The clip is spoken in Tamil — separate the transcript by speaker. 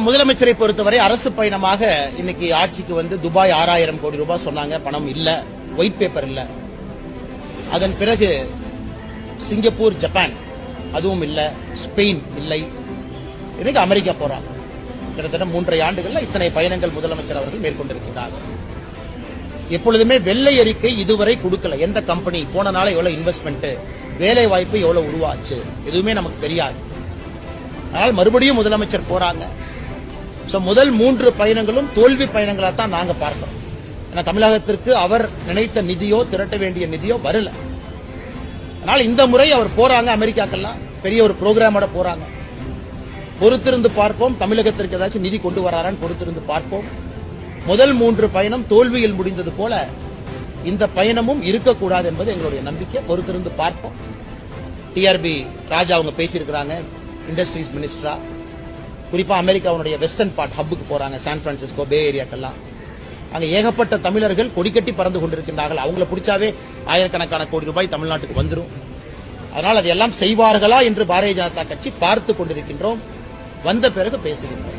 Speaker 1: முதலமைச்சரை பொறுத்தவரை அரசு பயணமாக இன்னைக்கு ஆட்சிக்கு வந்து துபாய் ஆறாயிரம் கோடி ரூபாய் சொன்னாங்க. பணம் இல்ல. ஒயிட் பேப்பர் இல்ல. அதன் பிறகு சிங்கப்பூர் ஜப்பான் அதுவும் இல்ல. ஸ்பெயின் இல்லை. இன்னைக்கு அமெரிக்கா போறாங்க கிட்டத்தட்ட மூன்றரை ஆண்டுகள்ல இத்தனை பயணங்கள் முதலமைச்சர் அவர்கள் மேற்கொண்டிருக்கிறார். எப்பொழுதுமே வெள்ளை அறிக்கை இதுவரை கொடுக்கல. எந்த கம்பெனி போன நாள எவ்வளவு இன்வெஸ்ட்மெண்ட் வேலை வாய்ப்பு எவ்வளவு உருவாச்சு? எதுவுமே நமக்கு தெரியாது. ஆனால் மறுபடியும் முதலமைச்சர் போறாங்க. முதல் மூன்று பயணங்களும் தோல்வி பயணங்களா தான் நாங்க பார்க்கிறோம் ஏன்னா தமிழகத்திற்கு அவர் நினைத்த நிதியோ திரட்ட வேண்டிய நிதியோ வரல. ஆனால் இந்த முறை அவர் போறாங்க அமெரிக்காக்கெல்லாம். பெரிய ஒரு புரோகிராமோட போறாங்க. பொறுத்திருந்து பார்ப்போம். தமிழகத்திற்கு ஏதாச்சும் நிதி கொண்டு வராரான்னு பொறுத்திருந்து பார்ப்போம். முதல் மூன்று பயணம் தோல்வியில் முடிந்தது போல இந்த பயணமும் இருக்கக்கூடாது என்பது எங்களுடைய நம்பிக்கை. பொறுத்திருந்து பார்ப்போம். டிஆர்பி ராஜா அவங்க பேசியிருக்கிறாங்க. இண்டஸ்ட்ரீஸ் மினிஸ்டரா. குறிப்பாக அமெரிக்காவுடைய வெஸ்டர்ன் பார்ட் ஹப்புக்கு போறாங்க சான் பிரான்சிஸ்கோ பே ஏரியாக்கெல்லாம் அங்கே ஏகப்பட்ட தமிழர்கள் கொடிக்கட்டி பறந்து கொண்டிருக்கின்றார்கள். அவங்கள பிடிச்சாவே ஆயிரக்கணக்கான கோடி ரூபாய் தமிழ்நாட்டுக்கு வந்துடும் அதனால் அதையெல்லாம் செய்வார்களா என்று பாரதிய ஜனதா கட்சி பார்த்து கொண்டிருக்கின்றோம். வந்த பிறகு பேசுகின்றோம்.